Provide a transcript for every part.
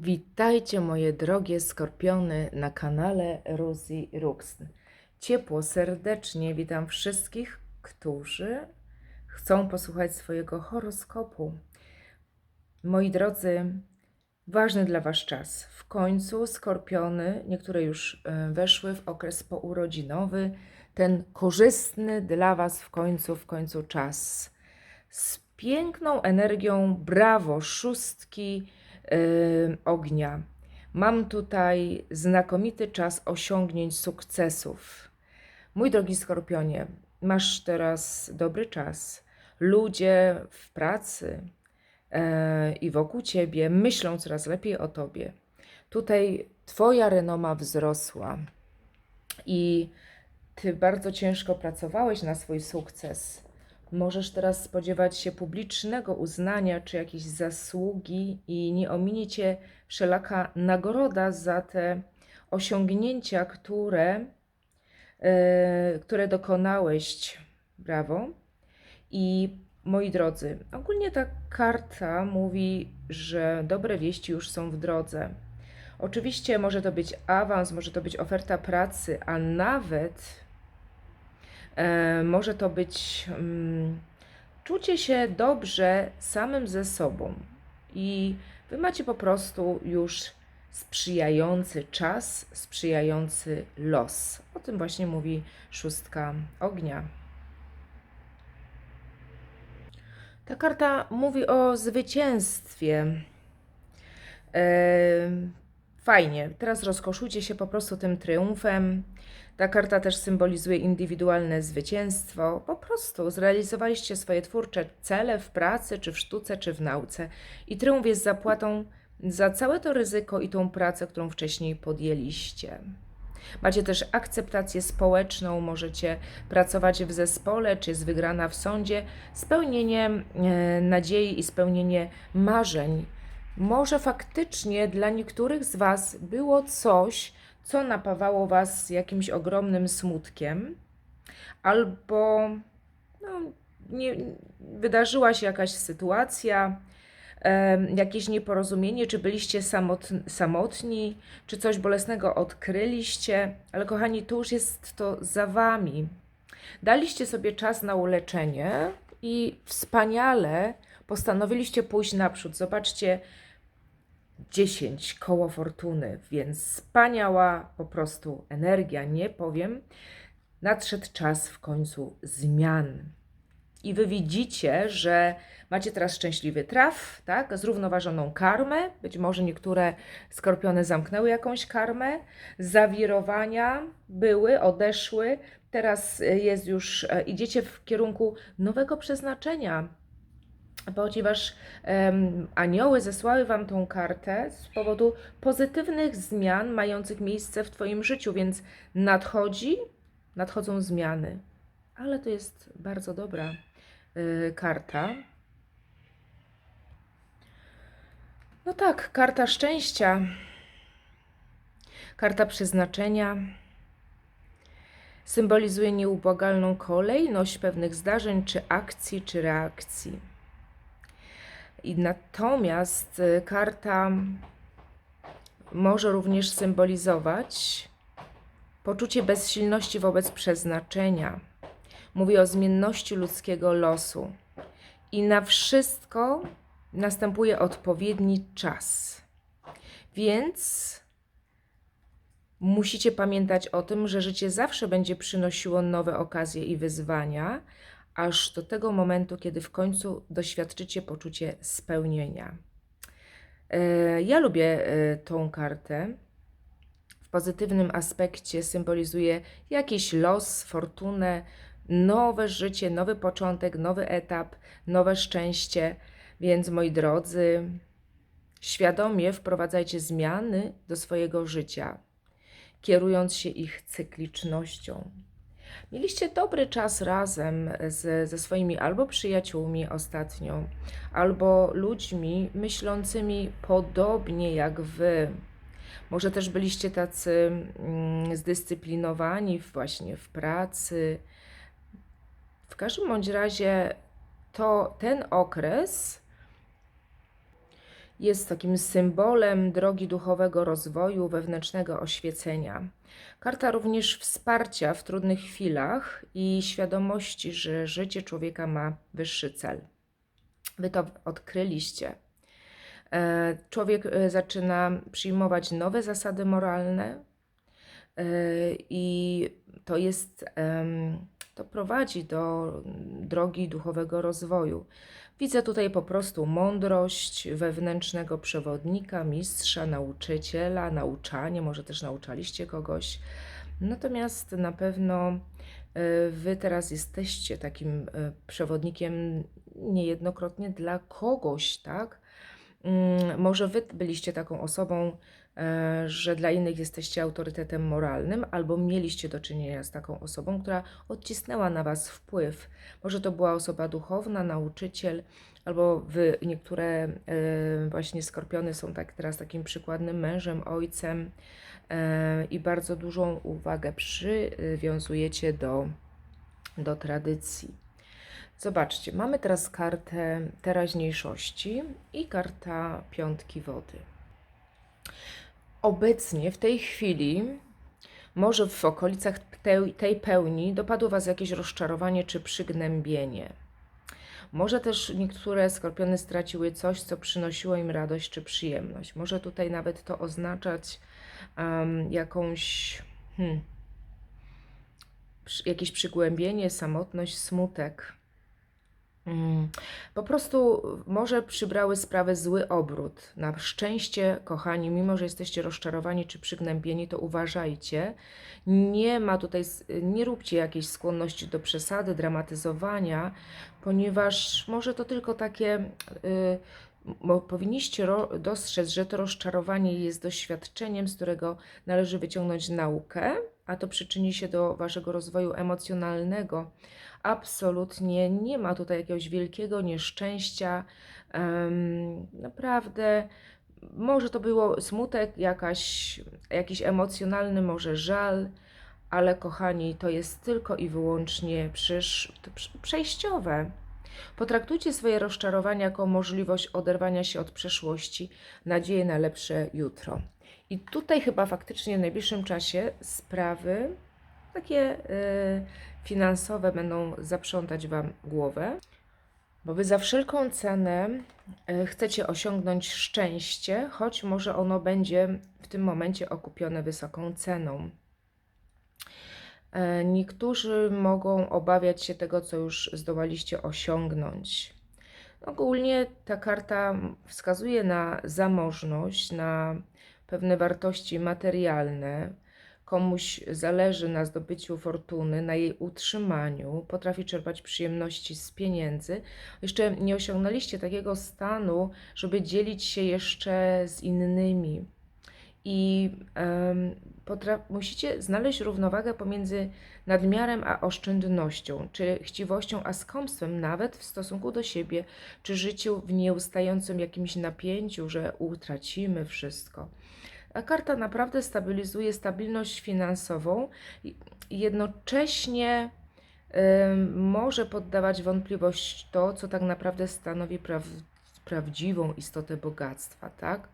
Witajcie moje drogie skorpiony na kanale Rosie Ruxn. Ciepło, serdecznie witam wszystkich, którzy chcą posłuchać swojego horoskopu. Moi drodzy, ważny dla Was czas. W końcu skorpiony, niektóre już e, weszły w okres pourodzinowy, ten korzystny dla Was w końcu, w końcu czas. Z piękną energią, brawo, szóstki ognia. Mam tutaj znakomity czas osiągnięć sukcesów. Mój drogi skorpionie, masz teraz dobry czas. Ludzie w pracy e, i wokół ciebie myślą coraz lepiej o tobie. Tutaj twoja renoma wzrosła i ty bardzo ciężko pracowałeś na swój sukces. Możesz teraz spodziewać się publicznego uznania czy jakiejś zasługi i nie ominie cię wszelaka nagroda za te osiągnięcia, które, e, które dokonałeś. Brawo. I moi drodzy, ogólnie ta karta mówi, że dobre wieści już są w drodze. Oczywiście może to być awans, może to być oferta pracy, a nawet może to być mm, czucie się dobrze samym ze sobą. I wy macie po prostu już sprzyjający czas, sprzyjający los. O tym właśnie mówi szóstka ognia. Ta karta mówi o zwycięstwie. E, fajnie. Teraz rozkoszujcie się po prostu tym triumfem. Ta karta też symbolizuje indywidualne zwycięstwo. Po prostu zrealizowaliście swoje twórcze cele w pracy, czy w sztuce, czy w nauce. I triumf jest zapłatą za całe to ryzyko i tą pracę, którą wcześniej podjęliście. Macie też akceptację społeczną, możecie pracować w zespole, czy jest wygrana w sądzie, spełnienie e, nadziei i spełnienie marzeń. Może faktycznie dla niektórych z Was było coś, co napawało Was jakimś ogromnym smutkiem, albo no, nie, wydarzyła się jakaś sytuacja, jakieś nieporozumienie, czy byliście samotni, czy coś bolesnego odkryliście, ale kochani, tu już jest to za Wami. Daliście sobie czas na uleczenie i wspaniale postanowiliście pójść naprzód. Zobaczcie, 10 koło fortuny, więc wspaniała po prostu energia, nie powiem. Nadszedł czas w końcu zmian. I wy widzicie, że macie teraz szczęśliwy traf, tak? Zrównoważoną karmę. Być może niektóre skorpiony zamknęły jakąś karmę. Zawirowania były, odeszły. Teraz jest już, e, idziecie w kierunku nowego przeznaczenia ponieważ um, anioły zesłały Wam tą kartę z powodu pozytywnych zmian mających miejsce w Twoim życiu, więc nadchodzi, nadchodzą zmiany. Ale to jest bardzo dobra y, karta. No tak, karta szczęścia, karta przeznaczenia. Symbolizuje nieubłagalną kolejność pewnych zdarzeń, czy akcji, czy reakcji i natomiast y, karta może również symbolizować poczucie bezsilności wobec przeznaczenia. Mówi o zmienności ludzkiego losu. I na wszystko następuje odpowiedni czas. Więc musicie pamiętać o tym, że życie zawsze będzie przynosiło nowe okazje i wyzwania, aż do tego momentu, kiedy w końcu doświadczycie poczucie spełnienia. E, ja lubię e, tą kartę. W pozytywnym aspekcie symbolizuje jakiś los, fortunę, nowe życie, nowy początek, nowy etap, nowe szczęście. Więc moi drodzy, świadomie wprowadzajcie zmiany do swojego życia, kierując się ich cyklicznością. Mieliście dobry czas razem z, ze swoimi albo przyjaciółmi ostatnio, albo ludźmi myślącymi podobnie jak wy. Może też byliście tacy mm, zdyscyplinowani właśnie w pracy. W każdym bądź razie to ten okres jest takim symbolem drogi duchowego rozwoju, wewnętrznego oświecenia. Karta również wsparcia w trudnych chwilach i świadomości, że życie człowieka ma wyższy cel. Wy to odkryliście. E, Człowiek e, zaczyna przyjmować nowe zasady moralne e, i to jest, to prowadzi do drogi duchowego rozwoju. Widzę tutaj po prostu mądrość wewnętrznego przewodnika, mistrza, nauczyciela, nauczanie, może też nauczaliście kogoś. Natomiast na pewno e, Wy teraz jesteście takim e, przewodnikiem niejednokrotnie dla kogoś, tak? Mm, Może Wy byliście taką osobą, że dla innych jesteście autorytetem moralnym, albo mieliście do czynienia z taką osobą, która odcisnęła na Was wpływ. Może to była osoba duchowna, nauczyciel, albo Wy, niektóre e, właśnie skorpiony są tak teraz takim przykładnym mężem, ojcem e, i bardzo dużą uwagę przywiązujecie do, do tradycji. Zobaczcie, mamy teraz kartę teraźniejszości i karta piątki wody. Obecnie, w tej chwili, może w okolicach tej, pełni dopadło Was jakieś rozczarowanie czy przygnębienie. Może też niektóre skorpiony straciły coś, co przynosiło im radość czy przyjemność. Może tutaj nawet to oznaczać um, jakąś. Hmm, jakieś przygłębienie, samotność, smutek. Mm, Po prostu może przybrały sprawy zły obrót. Na szczęście, kochani, mimo że jesteście rozczarowani czy przygnębieni, to uważajcie. Nie ma tutaj, nie róbcie jakiejś skłonności do przesady, dramatyzowania, ponieważ może to tylko takie. y, Bo powinniście dostrzec, że to rozczarowanie jest doświadczeniem, z którego należy wyciągnąć naukę, a to przyczyni się do waszego rozwoju emocjonalnego absolutnie nie ma tutaj jakiegoś wielkiego nieszczęścia. Naprawdę, może to było smutek, jakaś, jakiś emocjonalny, może żal, ale kochani, to jest tylko i wyłącznie przysz, przejściowe. Potraktujcie swoje rozczarowania jako możliwość oderwania się od przeszłości, nadzieję na lepsze jutro. I tutaj chyba faktycznie w najbliższym czasie sprawy takie y, finansowe będą zaprzątać Wam głowę, bo Wy za wszelką cenę y, chcecie osiągnąć szczęście, choć może ono będzie w tym momencie okupione wysoką ceną. E, Niektórzy mogą obawiać się tego, co już zdołaliście osiągnąć. Ogólnie ta karta wskazuje na zamożność, na pewne wartości materialne. Komuś zależy na zdobyciu fortuny, na jej utrzymaniu, potrafi czerpać przyjemności z pieniędzy. Jeszcze nie osiągnęliście takiego stanu, żeby dzielić się jeszcze z innymi. I potra- musicie znaleźć równowagę pomiędzy nadmiarem a oszczędnością, czy chciwością a skąpstwem, nawet w stosunku do siebie, czy życiu w nieustającym jakimś napięciu, że utracimy wszystko. A karta naprawdę stabilizuje stabilność finansową i jednocześnie może poddawać wątpliwość to, co tak naprawdę stanowi praw- prawdziwą istotę bogactwa, tak?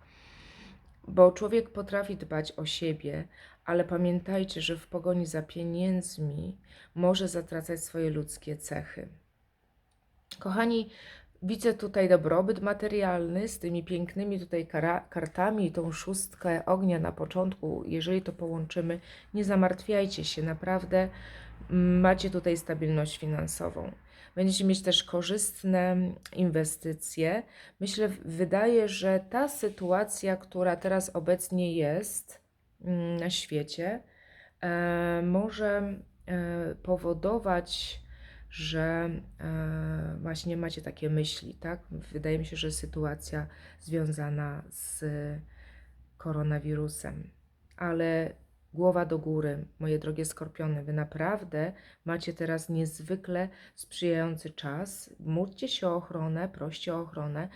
Bo człowiek potrafi dbać o siebie, ale pamiętajcie, że w pogoni za pieniędzmi może zatracać swoje ludzkie cechy. Kochani, widzę tutaj dobrobyt materialny z tymi pięknymi tutaj kartami i tą szóstkę ognia na początku. Jeżeli to połączymy, nie zamartwiajcie się, naprawdę macie tutaj stabilność finansową. Będziecie mieć też korzystne inwestycje. Myślę, wydaje, że ta sytuacja, która teraz obecnie jest mm, na świecie, e, może e, powodować, że e, właśnie macie takie myśli, tak? Wydaje mi się, że sytuacja związana z koronawirusem, ale głowa do góry, moje drogie skorpiony, wy naprawdę macie teraz niezwykle sprzyjający czas. Módlcie się o ochronę, proście o ochronę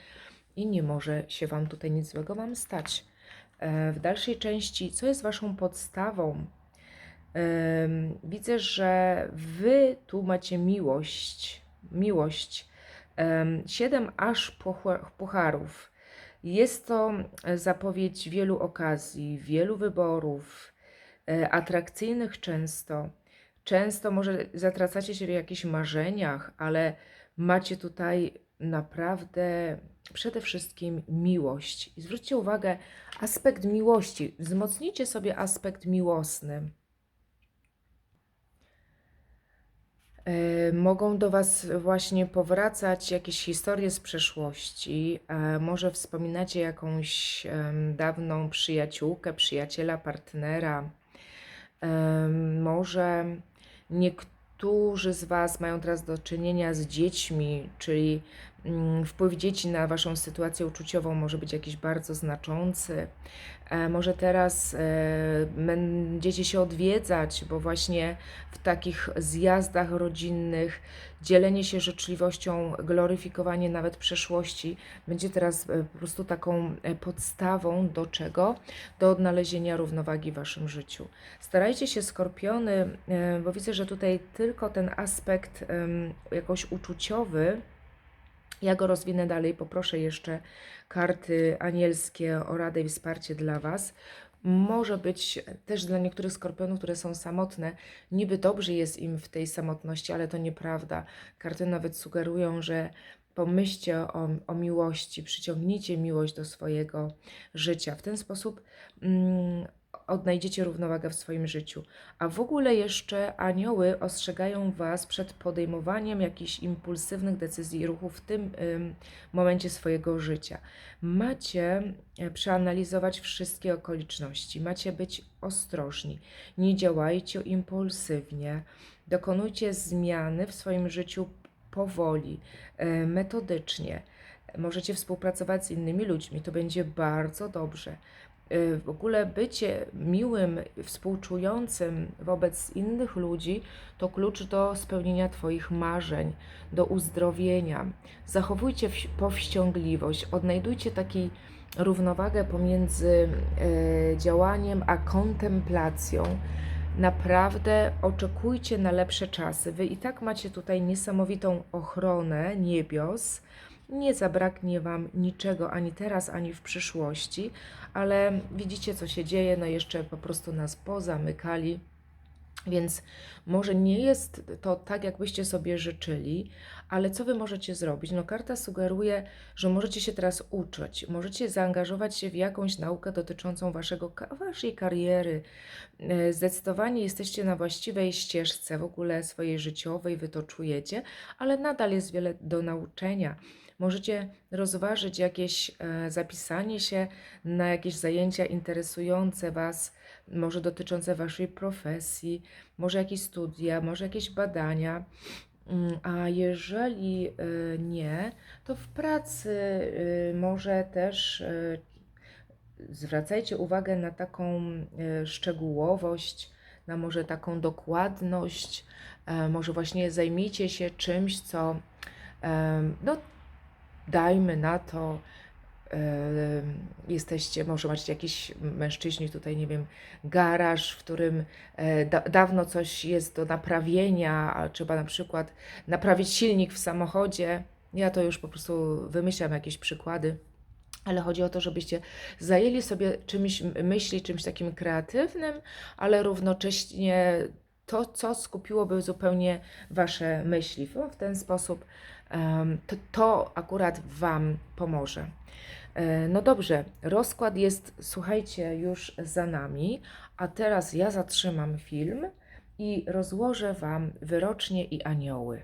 i nie może się wam tutaj nic złego wam stać. E, W dalszej części, co jest waszą podstawą? Widzę, że wy tu macie miłość, miłość. Em, Siedem aż pucha- pucharów. Jest to e, zapowiedź wielu okazji, wielu wyborów, e, atrakcyjnych często. Często może zatracacie się w jakichś marzeniach, ale macie tutaj naprawdę przede wszystkim miłość. I zwróćcie uwagę, aspekt miłości. Wzmocnijcie sobie aspekt miłosny. E, Mogą do Was właśnie powracać jakieś historie z przeszłości. Może wspominacie jakąś dawną przyjaciółkę, przyjaciela, partnera. Może niektórzy z Was mają teraz do czynienia z dziećmi, czyli wpływ dzieci na Waszą sytuację uczuciową może być jakiś bardzo znaczący. E, Może teraz e, będziecie się odwiedzać, bo właśnie w takich zjazdach rodzinnych dzielenie się życzliwością, gloryfikowanie nawet przeszłości będzie teraz e, po prostu taką podstawą do czego? Do odnalezienia równowagi w Waszym życiu. Starajcie się, skorpiony, bo widzę, że tutaj tylko ten aspekt jakoś uczuciowy, ja go rozwinę dalej. Poproszę jeszcze karty anielskie o radę i wsparcie dla Was. Może być też dla niektórych skorpionów, które są samotne, niby dobrze jest im w tej samotności, ale to nieprawda. Karty nawet sugerują, że pomyślcie o, o miłości, przyciągnijcie miłość do swojego życia. W ten sposób mm, odnajdziecie równowagę w swoim życiu. A w ogóle jeszcze anioły ostrzegają Was przed podejmowaniem jakichś impulsywnych decyzji i ruchów w tym ym, momencie swojego życia. Macie e, przeanalizować wszystkie okoliczności, macie być ostrożni, nie działajcie impulsywnie, dokonujcie zmiany w swoim życiu powoli, e, metodycznie. Możecie współpracować z innymi ludźmi, to będzie bardzo dobrze y, w ogóle bycie miłym, współczującym wobec innych ludzi to klucz do spełnienia Twoich marzeń, do uzdrowienia. Zachowujcie wś- powściągliwość, odnajdujcie taką równowagę pomiędzy e, działaniem a kontemplacją. Naprawdę oczekujcie na lepsze czasy. Wy i tak macie tutaj niesamowitą ochronę niebios. Nie zabraknie Wam niczego ani teraz, ani w przyszłości, ale widzicie, co się dzieje. No, jeszcze po prostu nas pozamykali. Więc może nie jest to tak, jakbyście sobie życzyli, ale co wy możecie zrobić? No, karta sugeruje, że możecie się teraz uczyć, możecie zaangażować się w jakąś naukę dotyczącą waszego, waszej kariery. E, Zdecydowanie jesteście na właściwej ścieżce w ogóle swojej życiowej, wy to czujecie, ale nadal jest wiele do nauczenia. Możecie rozważyć jakieś e, zapisanie się na jakieś zajęcia interesujące Was, może dotyczące Waszej profesji, może jakieś studia, może jakieś badania. Mm, A jeżeli y, nie, to w pracy y, może też zwracajcie uwagę na taką szczegółowość, na może taką dokładność, e, może właśnie zajmijcie się czymś, co no, dajmy na to, jesteście, może macie jakiś mężczyźni tutaj, nie wiem, garaż, w którym e, da, dawno coś jest do naprawienia, a trzeba na przykład naprawić silnik w samochodzie. Ja to już po prostu wymyślam jakieś przykłady. Ale chodzi o to, żebyście zajęli sobie czymś, myśli, czymś takim kreatywnym, ale równocześnie to, co skupiłoby zupełnie Wasze myśli. No, W ten sposób to, to akurat Wam pomoże. E, No dobrze, rozkład jest, słuchajcie, już za nami, a teraz ja zatrzymam film i rozłożę Wam wyrocznie i anioły.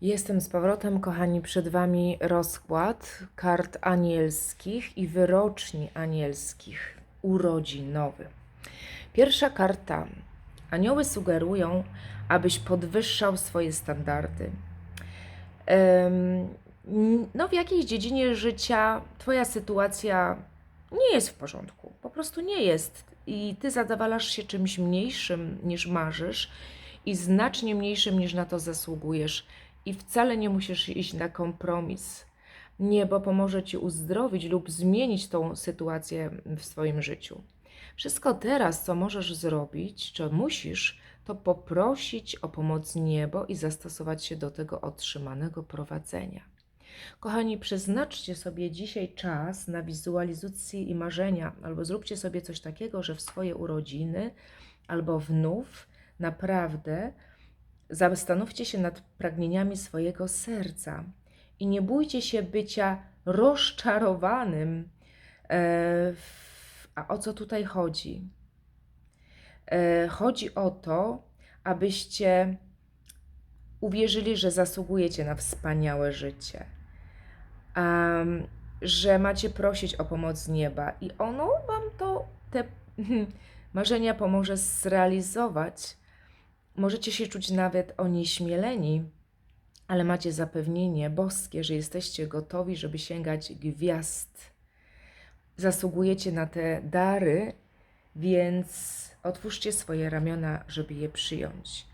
Jestem z powrotem, kochani, przed Wami rozkład kart anielskich i wyroczni anielskich, urodzinowy. Pierwsza karta. Anioły sugerują, abyś podwyższał swoje standardy. No, w jakiejś dziedzinie życia Twoja sytuacja nie jest w porządku. Po prostu nie jest. I Ty zadawalasz się czymś mniejszym niż marzysz i znacznie mniejszym niż na to zasługujesz. I wcale nie musisz iść na kompromis. Niebo pomoże Ci uzdrowić lub zmienić tą sytuację w swoim życiu. Wszystko teraz, co możesz zrobić, czy musisz, to poprosić o pomoc niebo i zastosować się do tego otrzymanego prowadzenia. Kochani, przeznaczcie sobie dzisiaj czas na wizualizację i marzenia, albo zróbcie sobie coś takiego, że w swoje urodziny albo wnów naprawdę zastanówcie się nad pragnieniami swojego serca i nie bójcie się bycia rozczarowanym. E, w- a o co tutaj chodzi? E, chodzi o to, abyście uwierzyli, że zasługujecie na wspaniałe życie, Am, że macie prosić o pomoc z nieba i ono wam to te marzenia pomoże zrealizować. Możecie się czuć nawet onieśmieleni, ale macie zapewnienie boskie, że jesteście gotowi, żeby sięgać gwiazd. Zasługujecie na te dary, więc otwórzcie swoje ramiona, żeby je przyjąć.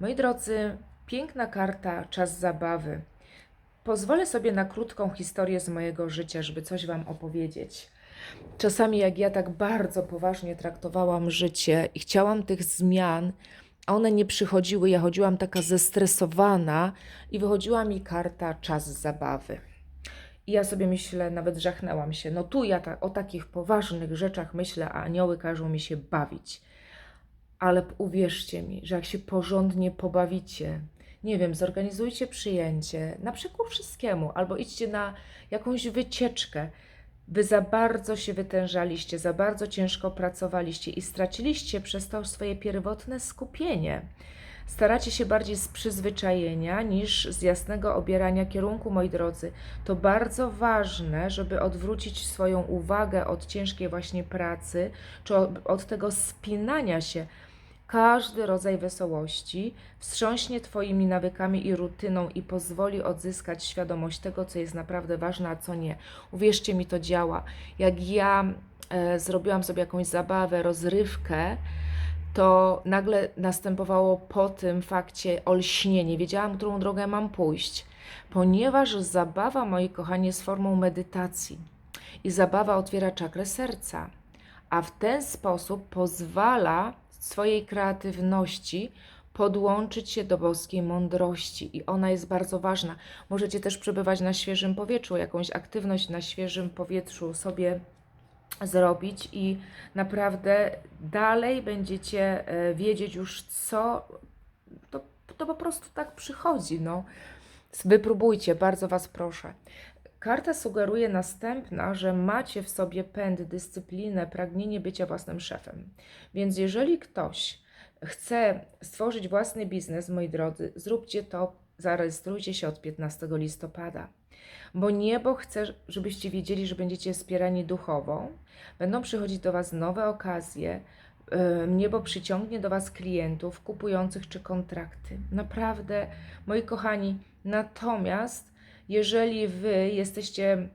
Moi drodzy, piękna karta, czas zabawy. Pozwolę sobie na krótką historię z mojego życia, żeby coś Wam opowiedzieć. Czasami, jak ja tak bardzo poważnie traktowałam życie i chciałam tych zmian, a one nie przychodziły, ja chodziłam taka zestresowana i wychodziła mi karta czas zabawy. I ja sobie myślę, nawet żachnęłam się. No tu ja ta, o takich poważnych rzeczach myślę, a anioły każą mi się bawić. Ale uwierzcie mi, że jak się porządnie pobawicie, nie wiem, zorganizujcie przyjęcie, na przekór wszystkiemu, albo idźcie na jakąś wycieczkę. Wy za bardzo się wytężaliście, za bardzo ciężko pracowaliście i straciliście przez to swoje pierwotne skupienie. Staracie się bardziej z przyzwyczajenia niż z jasnego obierania kierunku, moi drodzy. To bardzo ważne, żeby odwrócić swoją uwagę od ciężkiej właśnie pracy, czy od, tego spinania się. Każdy rodzaj wesołości wstrząśnie Twoimi nawykami i rutyną i pozwoli odzyskać świadomość tego, co jest naprawdę ważne, a co nie. Uwierzcie mi, to działa. Jak ja e, zrobiłam sobie jakąś zabawę, rozrywkę, to nagle następowało po tym fakcie olśnienie. Wiedziałam, którą drogę mam pójść, ponieważ zabawa, moi kochani, jest formą medytacji i zabawa otwiera czakrę serca, a w ten sposób pozwala swojej kreatywności podłączyć się do boskiej mądrości i ona jest bardzo ważna. Możecie też przebywać na świeżym powietrzu, jakąś aktywność na świeżym powietrzu sobie zrobić i naprawdę dalej będziecie e, wiedzieć już co, to, to po prostu tak przychodzi, no. Wypróbujcie, bardzo Was proszę. Karta sugeruje następna, że macie w sobie pęd, dyscyplinę, pragnienie bycia własnym szefem. Więc jeżeli ktoś chce stworzyć własny biznes, moi drodzy, zróbcie to, zarejestrujcie się od 15 listopada. Bo niebo chce, żebyście wiedzieli, że będziecie wspierani duchowo, będą przychodzić do Was nowe okazje, Niebo przyciągnie do Was klientów kupujących czy kontrakty. Naprawdę, moi kochani, natomiast jeżeli Wy jesteście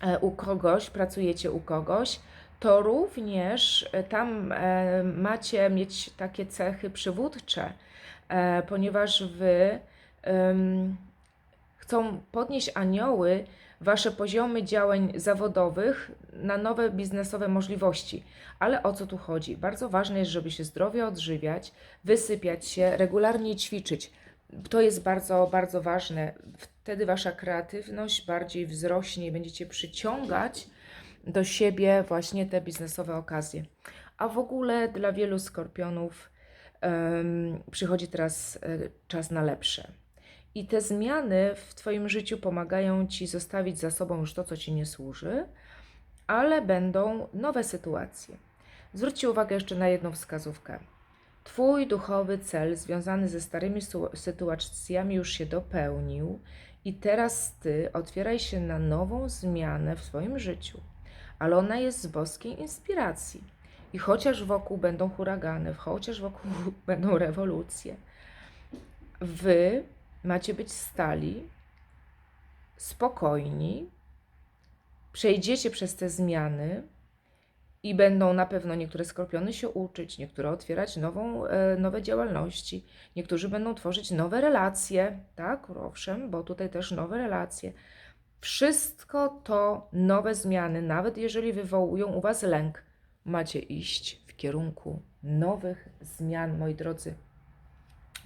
e, u kogoś, pracujecie u kogoś, to również e, tam e, macie mieć takie cechy przywódcze, ponieważ Wy chcą podnieść anioły wasze poziomy działań zawodowych na nowe biznesowe możliwości. Ale o co tu chodzi? Bardzo ważne jest, żeby się zdrowie odżywiać, wysypiać się, regularnie ćwiczyć. To jest bardzo, bardzo ważne. Wtedy wasza kreatywność bardziej wzrośnie i będziecie przyciągać do siebie właśnie te biznesowe okazje. A w ogóle dla wielu skorpionów em, przychodzi teraz e, czas na lepsze. I te zmiany w Twoim życiu pomagają Ci zostawić za sobą już to, co Ci nie służy, ale będą nowe sytuacje. Zwróćcie uwagę jeszcze na jedną wskazówkę. Twój duchowy cel związany ze starymi sytuacjami już się dopełnił i teraz Ty otwieraj się na nową zmianę w swoim życiu, ale ona jest z boskiej inspiracji. I chociaż wokół będą huragany, chociaż wokół będą rewolucje, Wy macie być stali, spokojni, przejdziecie przez te zmiany i będą na pewno niektóre skorpiony się uczyć, niektóre otwierać nową, e, nowe działalności, niektórzy będą tworzyć nowe relacje, tak, owszem, bo tutaj też nowe relacje. Wszystko to nowe zmiany, nawet jeżeli wywołują u Was lęk, macie iść w kierunku nowych zmian, moi drodzy.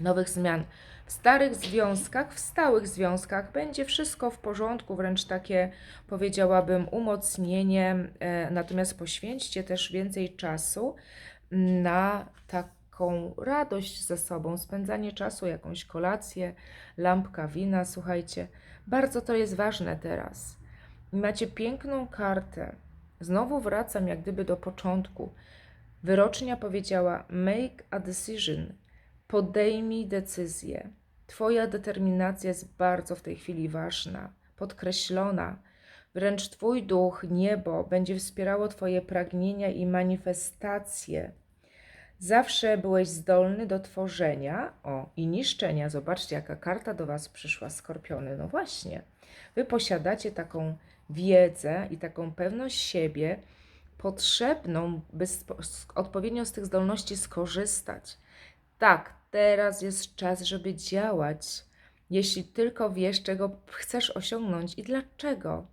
Nowych zmian. W starych związkach, w stałych związkach będzie wszystko w porządku, wręcz takie powiedziałabym umocnienie. E, natomiast poświęćcie też więcej czasu na taką radość ze sobą, spędzanie czasu, jakąś kolację, lampka wina. Słuchajcie, bardzo to jest ważne teraz. Macie piękną kartę. Znowu wracam jak gdyby do początku. Wyrocznia powiedziała: Make a decision. Podejmij decyzję. Twoja determinacja jest bardzo w tej chwili ważna, podkreślona. Wręcz Twój duch, niebo będzie wspierało Twoje pragnienia i manifestacje. Zawsze byłeś zdolny do tworzenia o, i niszczenia. Zobaczcie, jaka karta do Was przyszła, skorpiony. No właśnie, Wy posiadacie taką wiedzę i taką pewność siebie potrzebną, by odpowiednio z tych zdolności skorzystać. Tak, teraz jest czas, żeby działać. Jeśli tylko wiesz, czego chcesz osiągnąć i dlaczego.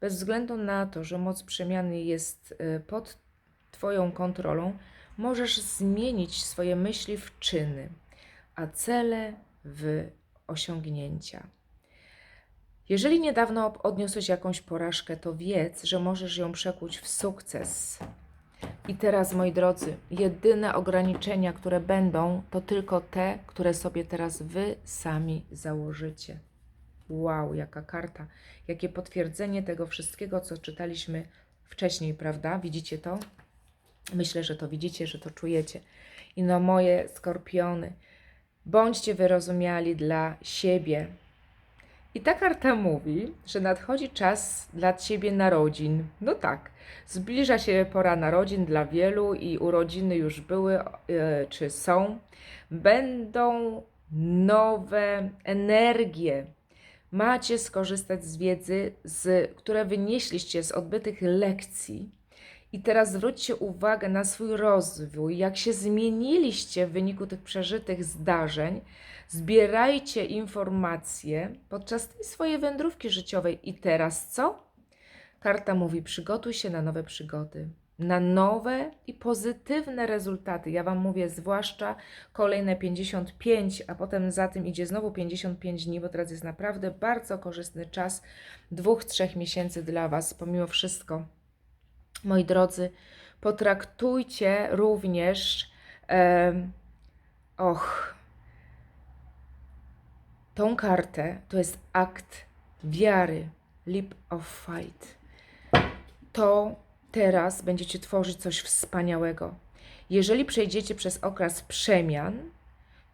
Bez względu na to, że moc przemiany jest y, pod Twoją kontrolą, możesz zmienić swoje myśli w czyny, a cele w osiągnięcia. Jeżeli niedawno odniosłeś jakąś porażkę, to wiedz, że możesz ją przekuć w sukces. I teraz, moi drodzy, jedyne ograniczenia, które będą, to tylko te, które sobie teraz wy sami założycie. Wow, jaka karta, jakie potwierdzenie tego wszystkiego, co czytaliśmy wcześniej, prawda? Widzicie to? Myślę, że to widzicie, że to czujecie. I no, moje skorpiony, bądźcie wyrozumiali dla siebie. I ta karta mówi, że nadchodzi czas dla Ciebie narodzin. No tak, zbliża się pora narodzin dla wielu i urodziny już były e, czy są. Będą nowe energie. Macie skorzystać z wiedzy, z, które wynieśliście z odbytych lekcji. I teraz zwróćcie uwagę na swój rozwój, jak się zmieniliście w wyniku tych przeżytych zdarzeń. Zbierajcie informacje podczas tej swojej wędrówki życiowej. I teraz co? Karta mówi: przygotuj się na nowe przygody, na nowe i pozytywne rezultaty. Ja Wam mówię, zwłaszcza kolejne 55, a potem za tym idzie znowu 55 dni, bo teraz jest naprawdę bardzo korzystny czas dwóch, trzech miesięcy dla Was, pomimo wszystko. Moi drodzy, potraktujcie również, em, och, tą kartę to jest akt wiary, leap of fight. To teraz będziecie tworzyć coś wspaniałego. Jeżeli przejdziecie przez okres przemian,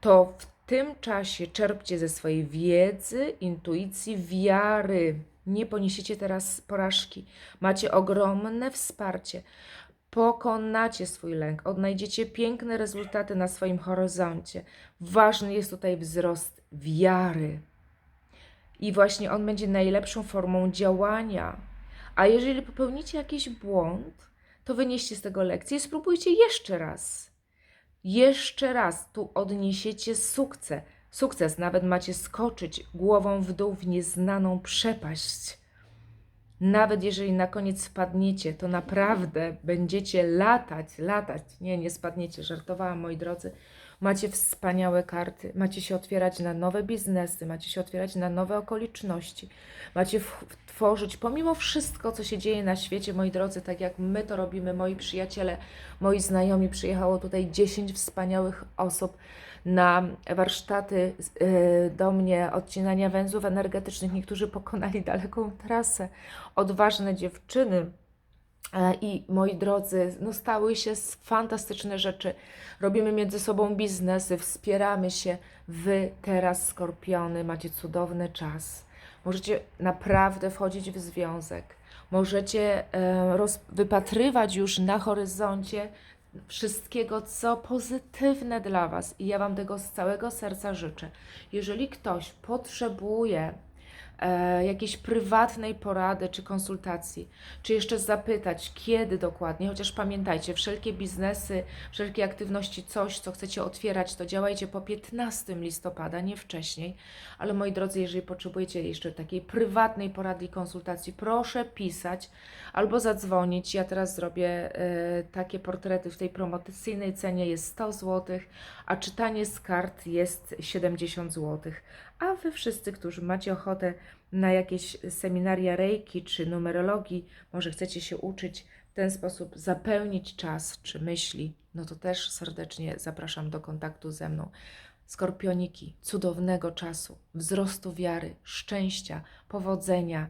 to w tym czasie czerpcie ze swojej wiedzy, intuicji, wiary. Nie poniesiecie teraz porażki. Macie ogromne wsparcie. Pokonacie swój lęk, odnajdziecie piękne rezultaty na swoim horyzoncie. Ważny jest tutaj wzrost wiary. I właśnie on będzie najlepszą formą działania. A jeżeli popełnicie jakiś błąd, to wynieście z tego lekcję i spróbujcie jeszcze raz. Jeszcze raz tu odniesiecie sukces. Sukces, nawet macie skoczyć głową w dół w nieznaną przepaść. Nawet jeżeli na koniec spadniecie, to naprawdę będziecie latać, latać. Nie, nie spadniecie, żartowałam, moi drodzy. Macie wspaniałe karty, macie się otwierać na nowe biznesy, macie się otwierać na nowe okoliczności, macie tworzyć, pomimo wszystko, co się dzieje na świecie, moi drodzy, tak jak my to robimy, moi przyjaciele, moi znajomi, przyjechało tutaj 10 wspaniałych osób na warsztaty y, do mnie odcinania węzłów energetycznych. Niektórzy pokonali daleką trasę. Odważne dziewczyny, I moi drodzy, no stały się fantastyczne rzeczy. Robimy między sobą biznesy, wspieramy się. Wy teraz, skorpiony, macie cudowny czas. Możecie naprawdę wchodzić w związek. Możecie e, roz, wypatrywać już na horyzoncie wszystkiego, co pozytywne dla Was. I ja Wam tego z całego serca życzę. Jeżeli ktoś potrzebuje e, jakiejś prywatnej porady czy konsultacji, czy jeszcze zapytać, kiedy dokładnie, chociaż pamiętajcie, wszelkie biznesy, wszelkie aktywności, coś, co chcecie otwierać, to działajcie po 15 listopada, nie wcześniej. Ale moi drodzy, jeżeli potrzebujecie jeszcze takiej prywatnej porady i konsultacji, proszę pisać albo zadzwonić. Ja teraz zrobię e, takie portrety w tej promocyjnej cenie jest 100 zł, a czytanie z kart jest 70 zł. A wy wszyscy, którzy macie ochotę na jakieś seminaria reiki czy numerologii, może chcecie się uczyć w ten sposób zapełnić czas czy myśli, no to też serdecznie zapraszam do kontaktu ze mną. Skorpioniki, cudownego czasu, wzrostu wiary, szczęścia, powodzenia.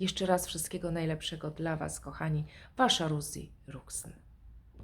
Jeszcze raz wszystkiego najlepszego dla Was, kochani. Wasza Ruzi Ruxen.